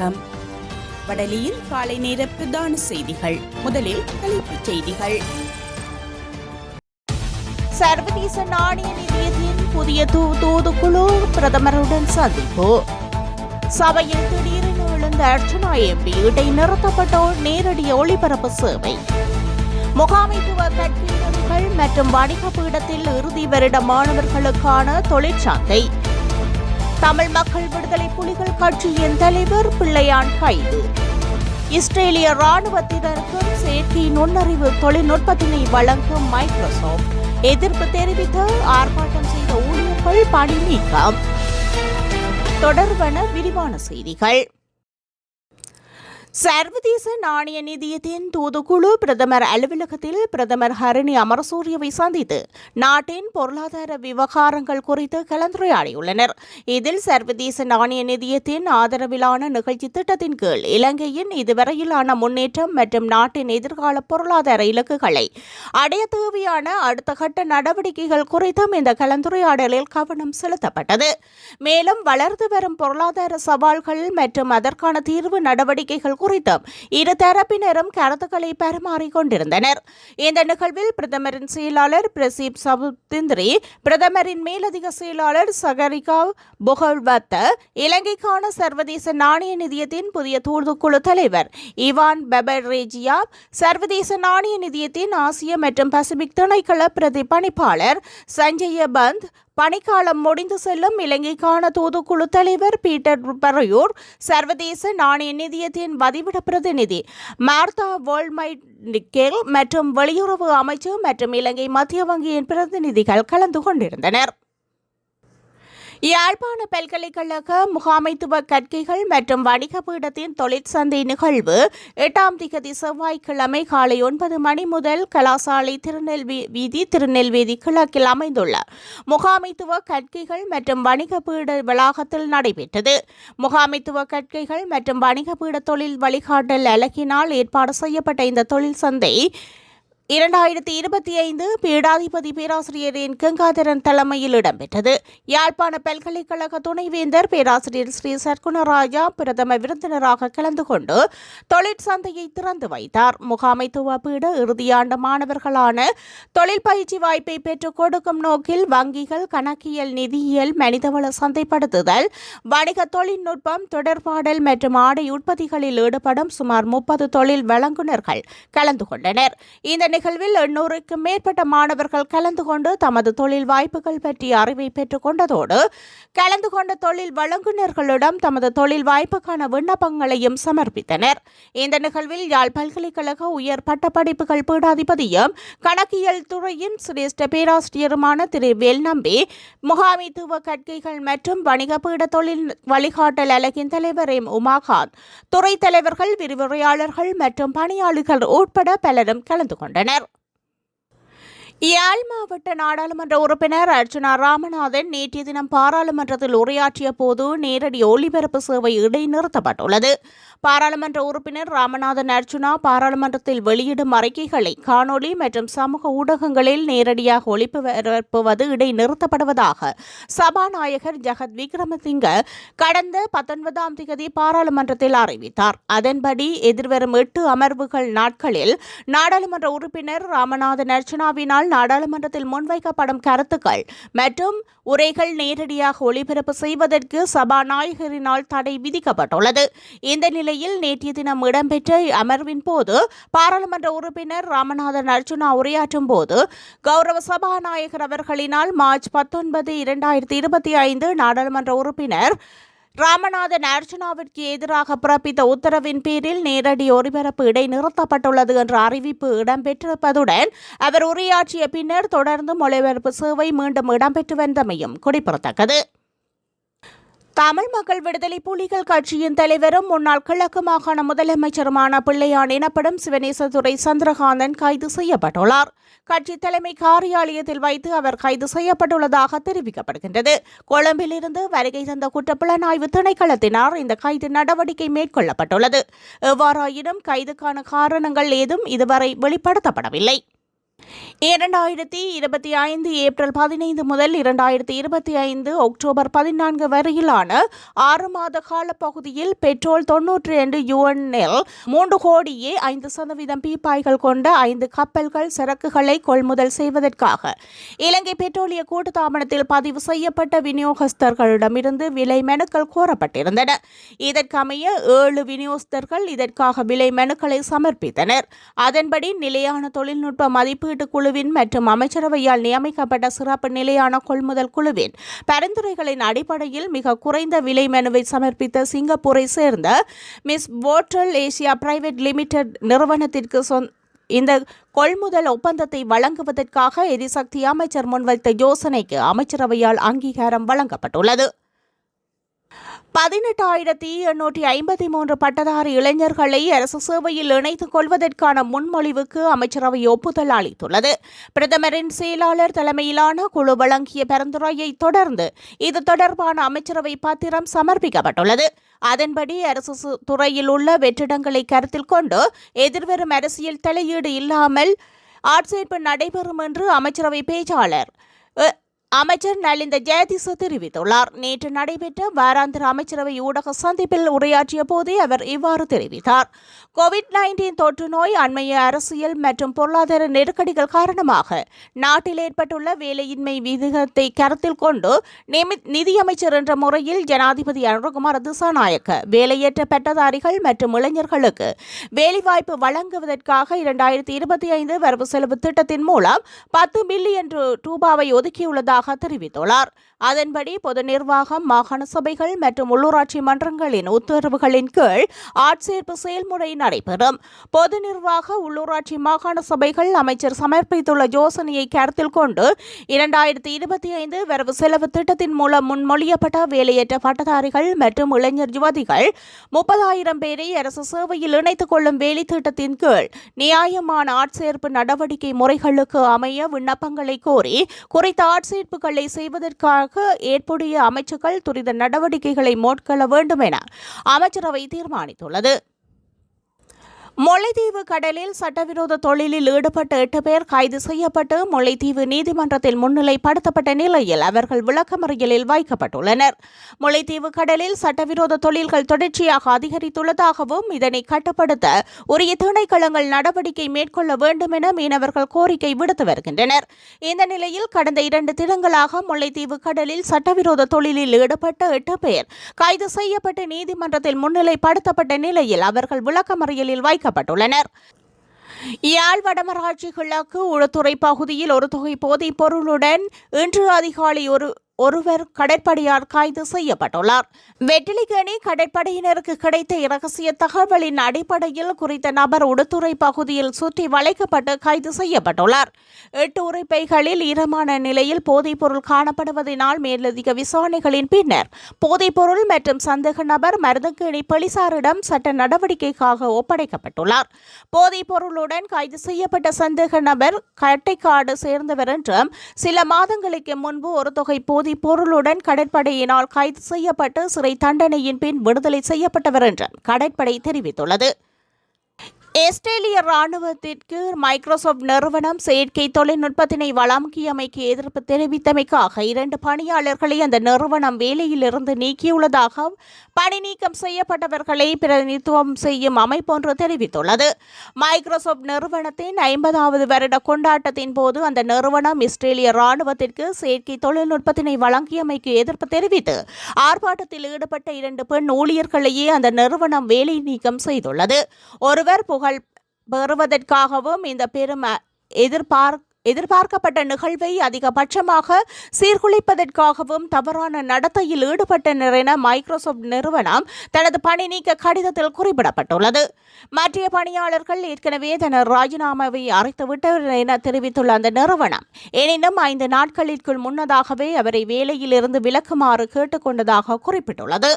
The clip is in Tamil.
வணக்கம். வடலியில் காலை நேர பிரதான செய்திகள். முதலில் தலைப்புச் செய்திகள். சர்வதேச நாணய நிதியத்தின் புதிய தூ- தூதுக்குழு பிரதமருடன் சந்திப்பு. சபையில் திடீரென எழுந்த அர்ச்சனா எம்பி இடைநிறுத்தப்பட்டோர் நேரடி ஒளிபரப்பு சேவை. முகாமைத்துவ கற்பினர்கள் மற்றும் வணிக பீடத்தில் இறுதி வருட மாணவர்களுக்கான தொழிற்சந்தை. தமிழ் மக்கள் விடுதலை புலிகள் கட்சியின் தலைவர் பிள்ளையான் கைது. இஸ்ரேலிய ராணுவத்தினருக்கும் செயற்கை நுண்ணறிவு தொழில்நுட்பத்தினை வழங்கும் மைக்ரோசாப்ட் எதிர்ப்பு தெரிவித்து ஆர்ப்பாட்டம் செய்த ஊழியர்கள் பணி நீக்கம். தொடர்பான விரிவான செய்திகள். சர்வதேச நாணய நிதியத்தின் தூதுக்குழு பிரதமர் அலுவலகத்தில் பிரதமர் ஹரணி அமரசூரியவை சந்தித்து நாட்டின் பொருளாதார விவகாரங்கள் குறித்து கலந்துரையாடியுள்ளனர். இதில் சர்வதேச நாணய நிதியத்தின் ஆதரவிலான நிகழ்ச்சி திட்டத்தின் கீழ் இலங்கையின் இதுவரையிலான முன்னேற்றம் மற்றும் நாட்டின் எதிர்கால பொருளாதார இலக்குகளை அடைய தேவையான அடுத்த கட்ட நடவடிக்கைகள் குறித்தும் இந்த கலந்துரையாடலில் கவனம் செலுத்தப்பட்டது. மேலும் வளர்ந்து வரும் பொருளாதார சவால்கள் மற்றும் அதற்கான தீர்வு நடவடிக்கைகள் குறித்தும் இரு தரப்பினரும் கருத்துக்களை பரிமாறிக் கொண்டிருந்தனர் இந்த நிகழ்வில் பிரதமரின் செயலாளர் பிரசீப் சபுத்திந்திரி பிரதமரின் மேலதிக செயலாளர் சகரிகா புகழ்வத்த இலங்கைக்கான சர்வதேச நாணய நிதியத்தின் புதிய தூதுக்குழு தலைவர் இவான் பெபரேஜியா சர்வதேச நாணய நிதியத்தின் ஆசிய மற்றும் பசிபிக் திணைக்கள பிரதிபணிப்பாளர் சஞ்சய பந்த் பணிக்காலம் முடிந்து செல்லும் இலங்கைக்கான தூதுக்குழு தலைவர் பீட்டர் பரையூர் சர்வதேச நாணய நிதியத்தின் மதிவிட பிரதிநிதி மார்த்தா வேர்ல்மைக்கேல் மற்றும் வெளியுறவு அமைச்சு மற்றும் இலங்கை மத்திய வங்கியின் பிரதிநிதிகள் கலந்து கொண்டிருந்தனர். யாழ்ப்பாண பல்கலைக்கழக முகாமைத்துவ கற்கைகள் மற்றும் வணிக பீடத்தின் தொழிற்சந்தை நிகழ்வு எட்டாம் திகதி செவ்வாய்க்கிழமை காலை ஒன்பது மணி முதல் கலாசாலை திருநெல்வே வீதி திருநெல்வேலி கிழக்கில் அமைந்துள்ள முகாமைத்துவ கற்கைகள் மற்றும் வணிக பீட வளாகத்தில் நடைபெற்றது. முகாமைத்துவ கற்கைகள் மற்றும் வணிக பீட தொழில் வழிகாட்டல் அலகினால் ஏற்பாடு செய்யப்பட்ட இந்த தொழில் சந்தை இரண்டாயிரத்தி இருபத்தி ஐந்து பீடாதிபதி பேராசிரியரின் கங்காதரன் தலைமையில் இடம்பெற்றது. யாழ்ப்பாண பல்கலைக்கழக துணைவேந்தர் பேராசிரியர் ஸ்ரீ சர்க்குணராஜா பிரதம விருந்தினராக கலந்து கொண்டு தொழிற்சந்தையை திறந்து வைத்தார். முகாமைத்துவ பீட இறுதியாண்டு மாணவர்களான தொழில் பயிற்சி வாய்ப்பை பெற்றுக் கொடுக்கும் நோக்கில் வங்கிகள் கணக்கியல் நிதியியல் மனிதவள சந்தைப்படுத்துதல் வணிக தொழில்நுட்பம் தொடர்பாடல் மற்றும் ஆடை உற்பத்திகளில் ஈடுபடும் சுமார் முப்பது தொழில் வழங்குனர்கள் கலந்து கொண்டனர். இந்த நிகழ்வில் எண்ணூறுக்கும் மேற்பட்ட மாணவர்கள் கலந்து கொண்டு தமது தொழில் வாய்ப்புகள் பற்றிய அறிவை பெற்றுக் கொண்டதோடு கலந்து கொண்ட தொழில் வழங்குனர்களிடம் தமது தொழில் வாய்ப்புக்கான விண்ணப்பங்களையும் சமர்ப்பித்தனர். இந்த நிகழ்வில் யாழ் பல்கலைக்கழக உயர் பட்டப்படிப்புகள் பீடாதிபதியும் கணக்கியல் துறையின் சிரேஷ்ட பேராசிரியருமான திரு வேல்நம்பி முகாமித்துவ கற்கைகள் மற்றும் வணிக பீட தொழில் வழிகாட்டல் அலகின் தலைவர் எம் உமாகாந்த் துறை தலைவர்கள் விரிவுரையாளர்கள் மற்றும் பணியாளர்கள் உட்பட பலரும் கலந்து கொண்டனர். poner யாழ் மாவட்ட நாடாளுமன்ற உறுப்பினர் அர்ச்சனா ராமநாதன் நேற்றைய தினம் பாராளுமன்றத்தில் உரையாற்றிய போது நேரடி ஒளிபரப்பு சேவை இடைநிறுத்தப்பட்டுள்ளது. பாராளுமன்ற உறுப்பினர் ராமநாதன் அர்ச்சுனா பாராளுமன்றத்தில் வெளியிடும் அறிக்கைகளை காணொலி மற்றும் சமூக ஊடகங்களில் நேரடியாக ஒளிபரப்புவது இடைநிறுத்தப்படுவதாக சபாநாயகர் ஜெகத் விக்ரமசிங்க கடந்த பத்தொன்பதாம் தேதி பாராளுமன்றத்தில் அறிவித்தார். அதன்படி எதிர்வரும் எட்டு அமர்வுகள் நாட்களில் நாடாளுமன்ற உறுப்பினர் ராமநாதன் அர்ச்சனாவினால் நாடாளுமன்றத்தில் முன்வைக்கப்படும் கருத்துக்கள் மற்றும் உரைகள் நேரடியாக ஒளிபரப்பு செய்வதற்கு சபாநாயகரினால் தடை விதிக்கப்பட்டுள்ளது. இந்த நிலையில் நேற்றைய தினம் இடம்பெற்ற அமர்வின் போது பாராளுமன்ற உறுப்பினர் ராமநாதன் அர்ஜுனா உரையாற்றும் போது கௌரவ சபாநாயகர் அவர்களினால் மார்ச் பத்தொன்பது இரண்டாயிரத்தி இருபத்தி ஐந்து நாடாளுமன்ற உறுப்பினர் ராமநாதன் அர்ச்சனாவிற்கு எதிராக பிறப்பித்த உத்தரவின் பேரில் நேரடி ஒலிபரப்பு இடைநிறுத்தப்பட்டுள்ளது என்ற அறிவிப்பு இடம்பெற்றிருப்பதுடன் அவர் உரையாற்றிய பின்னர் தொடர்ந்தும் ஒலிபரப்பு சேவை மீண்டும் இடம்பெற்று வந்தமையும் குறிப்பிடத்தக்கது. தமிழ் மக்கள் விடுதலை புலிகள் கட்சியின் தலைவரும் முன்னாள் கிழக்கு மாகாண முதலமைச்சருமான பிள்ளையான் எனப்படும் சிவனேசதுரை சந்திரகாந்தன் கைது செய்யப்பட்டுள்ளார். கட்சி தலைமை காரியாலயத்தில் வைத்து அவர் கைது செய்யப்பட்டுள்ளதாக தெரிவிக்கப்படுகின்றது. கொழும்பிலிருந்து வருகை தந்த குற்றப்புலனாய்வு திணைக்களத்தினால் இந்த கைது நடவடிக்கை மேற்கொள்ளப்பட்டுள்ளது. எவ்வாறாயினும் கைதுக்கான காரணங்கள் ஏதும் இதுவரை வெளிப்படுத்தப்படவில்லை. இரண்டாயிரத்தி இருபத்தி ஐந்து ஏப்ரல் பதினைந்து முதல் இரண்டாயிரத்தி இருபத்தி ஐந்து அக்டோபர் பதினான்கு வரையிலான ஆறு மாத கால பகுதியில் பெட்ரோல் தொன்னூற்றி ரெண்டு யூஎன்எல் மூன்று கோடியே ஐந்து சதவீதம் பீப்பாய்கள் கொண்ட ஐந்து கப்பல்கள் சரக்குகளை கொள்முதல் செய்வதற்காக. இலங்கை பெட்ரோலிய கூட்டுத்தாபனத்தில் பதிவு செய்யப்பட்ட விநியோகஸ்தர்களிடமிருந்து விலை மனுக்கள் கோரப்பட்டிருந்தன. இதற்கமைய ஏழு விநியோகஸ்தர்கள் இதற்காக விலை மனுக்களை சமர்ப்பித்தனர். அதன்படி நிலையான தொழில்நுட்ப மதிப்பு மதிப்பீட்டு குழுவின் மற்றும் அமைச்சரவையால் நியமிக்கப்பட்ட சிறப்பு நிலையான கொள்முதல் குழுவின் பரிந்துரைகளின் அடிப்படையில் மிக குறைந்த விலை மனுவை சமர்ப்பித்த சிங்கப்பூரை சேர்ந்த மிஸ் போட்டல் ஏசியா பிரைவேட் லிமிடெட் நிறுவனத்திற்கு சொந்த இந்த கொள்முதல் ஒப்பந்தத்தை வழங்குவதற்காக எரிசக்தி அமைச்சர் முன்வைத்த யோசனைக்கு அமைச்சரவையால் அங்கீகாரம் வழங்கப்பட்டுள்ளது. பதினெட்டாயிரத்தி எண்ணூற்றி ஐம்பத்தி மூன்று பட்டதாரி இளைஞர்களை அரசு சேவையில் இணைத்துக் கொள்வதற்கான முன்மொழிவுக்கு அமைச்சரவை ஒப்புதல் அளித்துள்ளது. பிரதமரின் செயலாளர் தலைமையிலான குழு வழங்கிய பரிந்துரையை தொடர்ந்து இது தொடர்பான அமைச்சரவை பத்திரம் சமர்ப்பிக்கப்பட்டுள்ளது. அதன்படி அரசு சு- துறையில் உள்ள வெற்றிடங்களை கருத்தில் கொண்டு எதிர்வரும் அரசியல் தலையீடு இல்லாமல் ஆட்சேர்ப்பு நடைபெறும் என்று அமைச்சரவை பேச்சாளர் அமைச்சர் நலிந்த ஜெயதிச தெரிவித்துள்ளார். நேற்று நடைபெற்ற வாராந்திர அமைச்சரவை ஊடக சந்திப்பில் உரையாற்றிய போதே அவர் இவ்வாறு தெரிவித்தார். கோவிட் நைன்டீன் தொற்று நோய் அண்மைய அரசியல் மற்றும் பொருளாதார நெருக்கடிகள் காரணமாக நாட்டில் ஏற்பட்டுள்ள வேலையின்மை விகிதத்தை கருத்தில் கொண்டு நிதியமைச்சர் என்ற முறையில் ஜனாதிபதி அனுகுமார திசாநாயக்க வேலையேற்ற பட்டதாரிகள் மற்றும் இளைஞர்களுக்கு வேலைவாய்ப்பு வழங்குவதற்காக இரண்டாயிரத்தி இருபத்தி ஐந்து வரவு செலவு திட்டத்தின் மூலம் பத்து மில்லியன் ரூபாவை ஒதுக்கியுள்ளதாக தெரிவித்துள்ளார். அதன்படி பொது நிர்வாகம் மாகாண சபைகள் மற்றும் உள்ளூராட்சி மன்றங்களின் உத்தரவுகளின் கீழ் ஆட்சேர்ப்பு செயல்முறை நடைபெறும். பொது நிர்வாக உள்ளூராட்சி மாகாண சபைகள் அமைச்சர் சமர்ப்பித்துள்ள யோசனையை கருத்தில் கொண்டு இரண்டாயிரத்தி இருபத்தி ஐந்து வரவு செலவு திட்டத்தின் மூலம் முன்மொழியப்பட்ட வேலையற்ற பட்டதாரிகள் மற்றும் இளைஞர் யுவதிகள் முப்பதாயிரம் பேரை அரசு சேவையில் இணைத்துக் கொள்ளும் வேலை திட்டத்தின் கீழ் நியாயமான ஆட்சேர்ப்பு நடவடிக்கை முறைகளுக்கு அமைய விண்ணப்பங்களை கோரி குறித்த ஆட்சேர்ப்புகளை செய்வதற்காக ஏற்புடைய அமைச்சுக்கள் துரித நடவடிக்கைகளை மேற்கொள்ள வேண்டும் என அமைச்சரவை தீர்மானித்துள்ளது. முல்லைத்தீவு கடலில் சட்டவிரோத தொழிலில் ஈடுபட்ட எட்டு பேர் கைது செய்யப்பட்டு முல்லைத்தீவு நீதிமன்றத்தில் முன்னிலைப்படுத்தப்பட்ட நிலையில் அவர்கள் விளக்கமறியலில் வைக்கப்பட்டுள்ளனர். முல்லைத்தீவு கடலில் சட்டவிரோத தொழில்கள் தொடர்ச்சியாக அதிகரித்துள்ளதாகவும் இதனை கட்டுப்படுத்த உரிய திணைக்களங்கள் நடவடிக்கை மேற்கொள்ள வேண்டும் என மீனவர்கள் கோரிக்கை விடுத்து வருகின்றனர். இந்த நிலையில் கடந்த இரண்டு தினங்களாக முல்லைத்தீவு கடலில் சட்டவிரோத தொழிலில் ஈடுபட்ட எட்டு பேர் கைது செய்யப்பட்டு நீதிமன்றத்தில் முன்னிலைப்படுத்தப்பட்ட நிலையில் அவர்கள் விளக்கமறியலில் வைக்கப்பட்டுள்ளனர் யாழ் வடமராட்சி கிழக்கு உளத்துறை பகுதியில் ஒரு தொகை போதைப் பொருளுடன் இன்று அதிகாலை ஒரு ஒருவர் கடற்படையால் கைது செய்யப்பட்டுள்ளார். வெட்டிலிகேணி கடற்படையினருக்கு கிடைத்த இரகசிய தகவலின் அடிப்படையில் குறித்த நபர் உடுத்துறை பகுதியில் சுற்றி வளைக்கப்பட்டு கைது செய்யப்பட்டுள்ளார். எட்டு உரைப்பைகளில் ஈரமான நிலையில் போதைப்பொருள் காணப்படுவதனால் மேலதிக விசாரணைகளின் பின்னர் போதைப்பொருள் மற்றும் சந்தேக நபர் மருதங்கேணி போலீசாரிடம் சட்ட நடவடிக்கைக்காக ஒப்படைக்கப்பட்டுள்ளார். போதைப்பொருளுடன் கைது செய்யப்பட்ட சந்தேக நபர் கட்டைக்காடு சேர்ந்தவர் என்றும் சில மாதங்களுக்கு முன்பு ஒரு தொகை போதைப் பொருளுடன் கடற்படையினால் கைது செய்யப்பட்டு சிறை தண்டனையின் பின் விடுதலை செய்யப்பட்டவர் என்று கடற்படை தெரிவித்துள்ளது. ஆஸ்திரேலிய ராணுவத்திற்கு மைக்ரோசாப்ட் நிறுவனம் செயற்கை தொழில்நுட்பத்தினை வழங்கியமைக்கு எதிர்ப்பு தெரிவித்தமைக்காக இரண்டு பணியாளர்களை அந்த நிறுவனம் வேலையிலிருந்து நீக்கியுள்ளதாக பணி நீக்கம் செய்யப்பட்டவர்களை பிரதிநிதித்துவம் செய்யும் அமைப்பொன்று தெரிவித்துள்ளது. மைக்ரோசாப்ட் நிறுவனத்தின் ஐம்பதாவது வருட கொண்டாட்டத்தின் போது அந்த நிறுவனம் இஸ்ரேலிய ராணுவத்திற்கு செயற்கை தொழில்நுட்பத்தினை வழங்கியமைக்கு எதிர்ப்பு தெரிவித்து ஆர்ப்பாட்டத்தில் ஈடுபட்ட இரண்டு பெண் ஊழியர்களையே அந்த நிறுவனம் வேலை நீக்கம் செய்துள்ளது. ஒருவர் புகழ் பெறுவதற்காகவும் இந்த பெரும் எதிர்பார் எதிர்பார்க்கப்பட்ட நிகழ்வை அதிகபட்சமாக சீர்குலைப்பதற்காகவும் தவறான நடத்தையில் ஈடுபட்டனர் என மைக்ரோசாப்ட் நிறுவனம் தனது பணி நீக்க கடிதத்தில் குறிப்பிடப்பட்டுள்ளது. மற்ற பணியாளர்கள் ஏற்கனவே தனது ராஜினாமாவை அறைத்துவிட்டனர் என தெரிவித்துள்ள அந்த நிறுவனம் எனினும் ஐந்து நாட்களிற்குள் முன்னதாகவே அவரை வேலையிலிருந்து விலக்குமாறு கேட்டுக்கொண்டதாக குறிப்பிட்டுள்ளது.